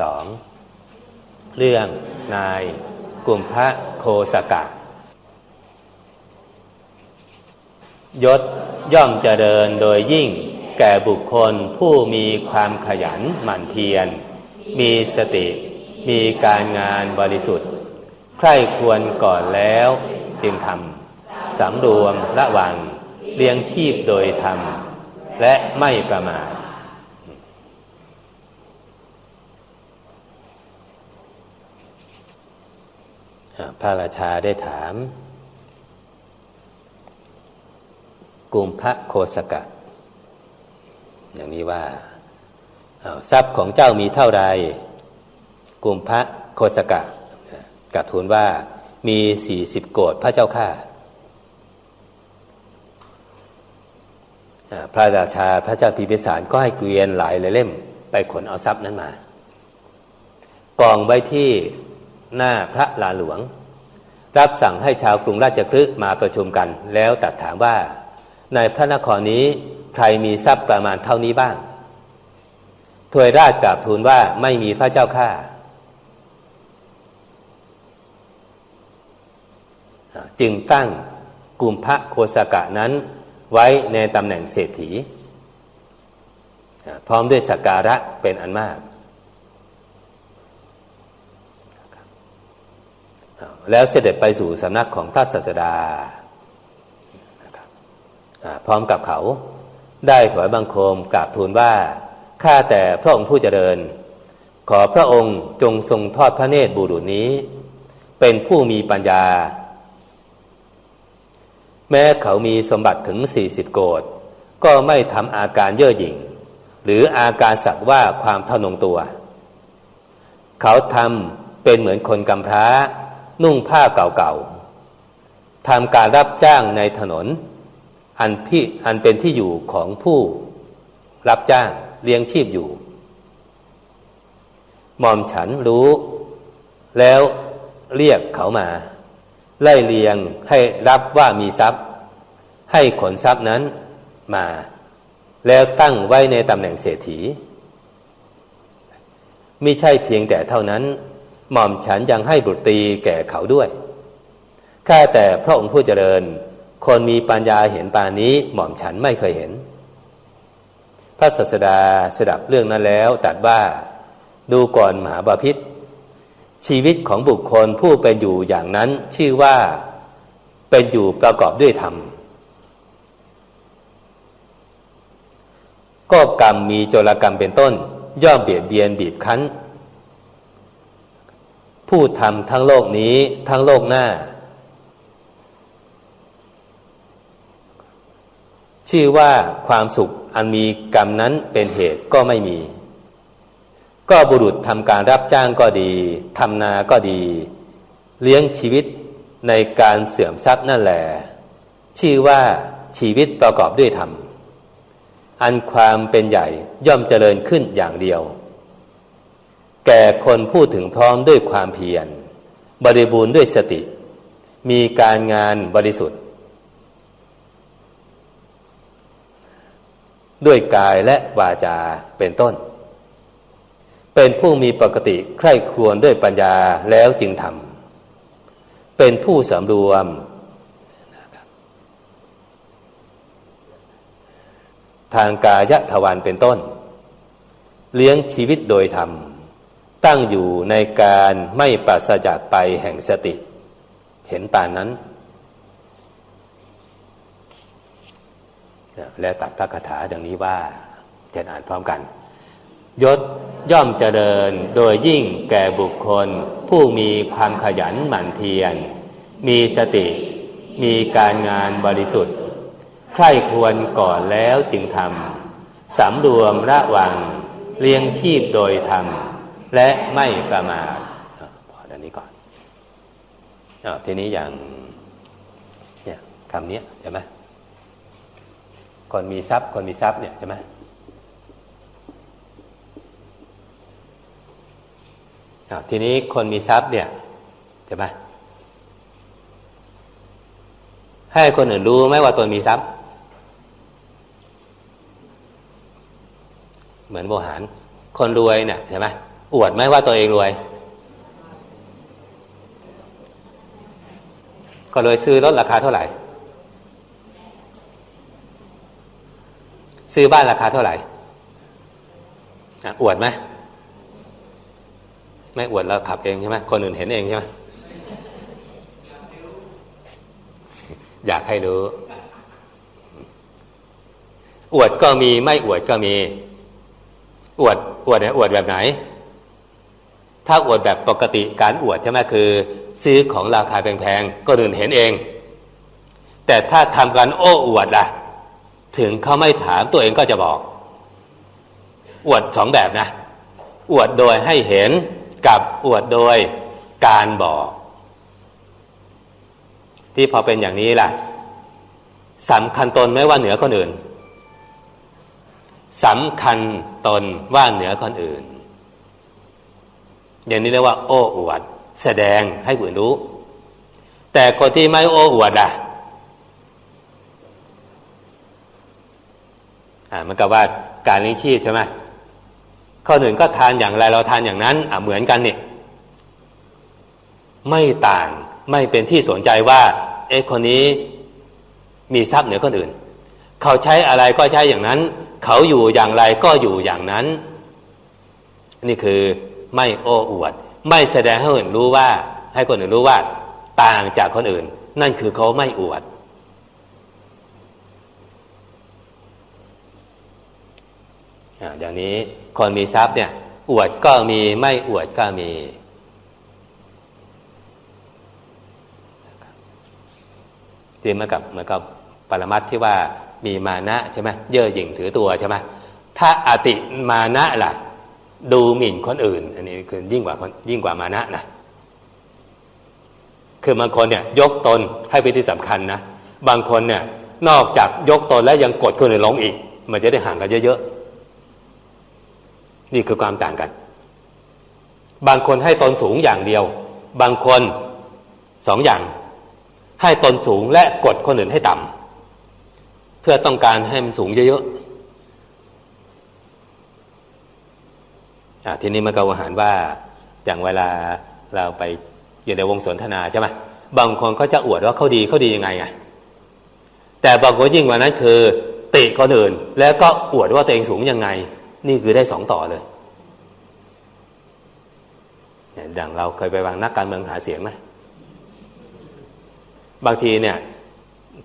สองเรื่องนายกุมพระโคสกะ ยศย่อมเจริญโดยยิ่งแก่บุคคลผู้มีความขยันหมั่นเพียร มีสติ มีการงานบริสุทธิ์ ใคร่ควรก่อนแล้วจึงทำสำรวมระวังเลี้ยงชีพโดยธรรม และไม่ประมาท พระราชาได้ถาม กลุ่มพระโคสกะ อย่างนี้ว่าทรัพย์ของเจ้ามีเท่าไรกลุ่มพระโคสกะกับทูลว่ามีสี่สิบโกดพระเจ้าข้าพระราชาพระเจ้าพิพิสารก็ให้เกวียนหลายเล่ม ไปขนเอาทรัพย์นั้นมา กองไว้ที่ หน้าพระลาหลวง รับสั่งให้ชาวกรุงราชคฤห์มาประชุมกัน แล้วตัดถามว่า ในพระนครนี้ใครมีทรัพย์ประมาณเท่านี้บ้างถวยราชกราบทูลว่าไม่มีพระเจ้าข้าจึงตั้งกลุ่มพระโคสกะนั้นไว้ในตำแหน่งเศรษฐี พร้อมด้วยสักการะเป็นอันมาก แล้วเสด็จไปสู่สำนักของพระศาสดาพร้อมกับเขาได้ถวายบังคมกราบทูลว่าข้าแต่พระองค์ผู้เจริญ ขอพระองค์จงทรงทอดพระเนตรบุรุษนี้ เป็นผู้มีปัญญา แม้เขามีสมบัติถึงสี่สิบโกดก็ไม่ทำอาการเย่อหยิ่ง หรืออาการสักว่าความเท่านงตัว เขาทำเป็นเหมือนคนกำพร้า นุ่งผ้าเก่าๆทำการรับจ้างในถนน อันพี่อันเป็นที่อยู่ของผู้รับจ้างเลี้ยงชีพอยู่ หม่อมฉันรู้ แล้วเรียกเขามา ไล่เลียงให้รับว่ามีทรัพย์ ให้ขนทรัพย์นั้นมา แล้วตั้งไว้ในตำแหน่งเศรษฐีไม่ใช่เพียงแต่เท่านั้น หม่อมฉันยังให้บุตรีแก่เขาด้วยแค่แต่พระองค์ผู้เจริญ คนมีปัญญาเห็นปานนี้หม่อมฉันไม่เคยเห็น พระศาสดาสดับเรื่องนั้นแล้วตัดว่าดูก่อนมหาบาพิษชีวิตของบุคคลผู้เป็นอยู่อย่างนั้นชื่อว่าเป็นอยู่ประกอบด้วยธรรม ก็กรรมมีโจรกรรมเป็นต้น ย่อมเบียดเบียนบีบคั้น ผู้ทำทั้งโลกนี้ทั้งโลกหน้า ชื่อว่าความสุขอันมีกรรมนั้นเป็นเหตุก็ไม่มี ก็บุรุษทำการรับจ้างก็ดีทำนาก็ดี เลี้ยงชีวิตในการเสื่อมทรัพย์นั่นแหละชื่อว่าชีวิตประกอบด้วยธรรม อันความเป็นใหญ่ย่อมเจริญขึ้นอย่างเดียว แก่คนพูดถึงพร้อมด้วยความเพียร บริบูรณ์ด้วยสติ มีการงานบริสุทธิ์ ด้วยกายและวาจาเป็นต้น เป็นผู้มีปกติใคร่ครวญด้วยปัญญาแล้วจึงทำเป็นผู้สำรวม ทางกายทวารเป็นต้น เลี้ยงชีวิตโดยธรรม ตั้งอยู่ในการไม่ปราศจากไปแห่งสติ เห็นป่านนั้น และตัดพระคาถาดังนี้ว่าจะอ่านพร้อมกัน ยศย่อมเจริญโดยยิ่งแก่บุคคล ผู้มีความขยันหมั่นเพียร มีสติ มีการงานบริสุทธิ์ ใคร่ควรก่อนแล้วจึงทำสำรวมระวังเลี้ยงชีพโดยธรรม และไม่ประมาทพอด้านนี้ก่อนอทีนี้อย่างเนี่ยคำนี้ใช่ไหมคนมีทรัพย์คนมีทรัพย์เนี่ยใช่ไหมทีนี้คนมีทรัพย์เนี่ยใช่ไหมให้คนอื่นรู้ไหมว่าตนมีทรัพย์ เหมือนโบหาร คนรวยเนี่ยใช่ไหม อวดไหมว่าตัวเองรวย ก็เลยซื้อรถราคาเท่าไหร่ ซื้อบ้านราคาเท่าไหร่อะอวดไหมไม่อวดเราขับเองใช่ไหมคนอื่นเห็นเองใช่ไหมอยากให้รู้ อวดก็มีไม่อวดก็มี อวดอวดเนี่ยอวดแบบไหน ถ้าอวดแบบปกติการอวดใช่ไหมคือ ซื้อของราคาแพงๆก็อื่นเห็นเอง แต่ถ้าทำการโอ้อวดล่ะ ถึงเขาไม่ถามตัวเองก็จะบอก อวดสองแบบนะ อวดโดยให้เห็นกับอวดโดยการบอก ที่พอเป็นอย่างนี้ล่ะสำคัญตนไม่ว่าเหนือคนอื่นสำคัญตนว่าเหนือคนอื่น อย่างนี้เรียกว่า โอ้อวด แสดงให้ผู้อื่นรู้ แต่คนที่ไม่โอ้อวดอะอ่ามันกับว่าการเลี้ยงชีพใช่ไหมข้อหนึ่งก็ทานอย่างไรเราทานอย่างนั้นอะเหมือนกันเนี่ยไม่ต่างไม่เป็นที่สนใจว่า เอ๊ะคนนี้มีทรัพย์เหนือคนอื่น เขาใช้อะไรก็ใช้อย่างนั้น เขาอยู่อย่างไรก็อยู่อย่างนั้น นี่คือ ไม่โอ้อวด ไม่แสดงให้คนอื่นรู้ว่า ให้คนอื่นรู้ว่า ต่างจากคนอื่น นั่นคือเขาไม่อวดอย่างนี้คนมีทรัพย์เนี่ย อวดก็มีไม่อวดก็มีที่เหมือนกับเหมือนกับปรมัตที่ว่ามีมานะใช่ไหมเย่อหยิ่งถือตัวใช่ไหมถ้าอาติมานะล่ะ ดูหมิ่นคนอื่น อันนี้คือยิ่งกว่ายิ่งกว่ามานะนะคือบางคนเนี่ยยกตนให้เป็นที่สำคัญนะบางคนเนี่ยนอกจากยกตนแล้วยังกดคนอื่นลงอีก มันจะได้ห่างกันเยอะๆนี่คือความต่างกัน บางคนให้ตนสูงอย่างเดียว บางคนสองอย่าง ให้ตนสูงและกดคนอื่นให้ต่ำเพื่อต้องการให้มันสูงเยอะๆ ทีนี้มันก็อาหารว่าอย่างเวลาเราไปอยู่ในวงสนทนาใช่ไหมบางคนเขาจะอวดว่าเขาดีเขาดียังไงไงแต่บางคนยิ่งกว่านั้นคือติคนอื่น แล้วก็อวดว่าตัวเองสูงยังไง นี่คือได้สองต่อเลยอย่างเราเคยไปวางนักการเมืองหาเสียงไหมบางทีเนี่ย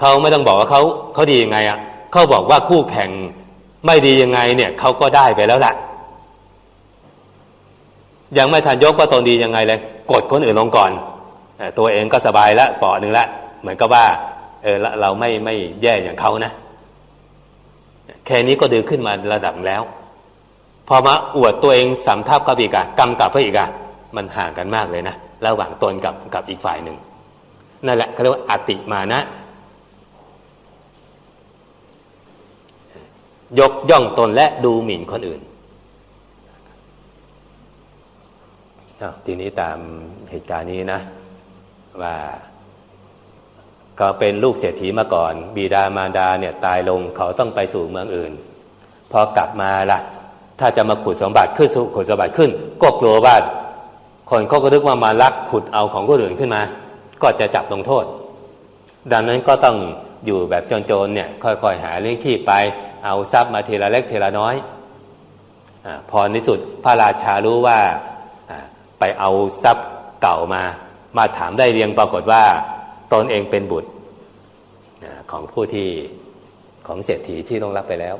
เขาไม่ต้องบอกว่าเขาเขาดียังไงอะ่ะเขาบอกว่าคู่แข่งไม่ดียังไงเนี่ยเขาก็ได้ไปแล้วแหละ ยังไม่ทันยกว่าตนดียังไงเลย กดคนอื่นลงก่อนตัวเองก็สบายล้วปอหนึ่งละ เหมือนกับว่าเออเราไม่ไม่แย่อย่างเขานะ แค่นี้ก็ดือขึ้นมาระดับแล้ว พอมาอวดตัวเองสำทับกับอีกอะกำกับเพื่ออีกอะมันห่างกันมากเลยนะ ระหว่างตนกับกับอีกฝ่ายหนึ่ง นั่นแหละเขาเรียกว่าอติมานะ ยกย่องตนและดูหมิ่นคนอื่น ทีนี้ตามเหตุการณ์นี้นะ ว่าเขาเป็นลูกเศรษฐีมาก่อนบิดามารดาเนี่ยตายลงเขาต้องไปสู่เมืองอื่น พอกลับมาล่ะ ถ้าจะมาขุดสมบัติขึ้นขุดสมบัติขึ้น ก็กลัวว่าคนเขาก็นึกว่ามาลักขุดเอาของคนอื่นขึ้นมา ก็จะจับลงโทษ ดังนั้นก็ต้องอยู่แบบโจรๆเนี่ยค่อยๆหาเลี้ยงชีพไป เอาทรัพย์มาทีละเล็กทีละน้อยอพอในสุดพระราชารู้ว่า ไปเอาทรัพย์เก่ามา มาถามได้เรียงปรากฏว่า ตนเองเป็นบุตรของผู้ที่ของเศรษฐีที่ต้องรับไปแล้ว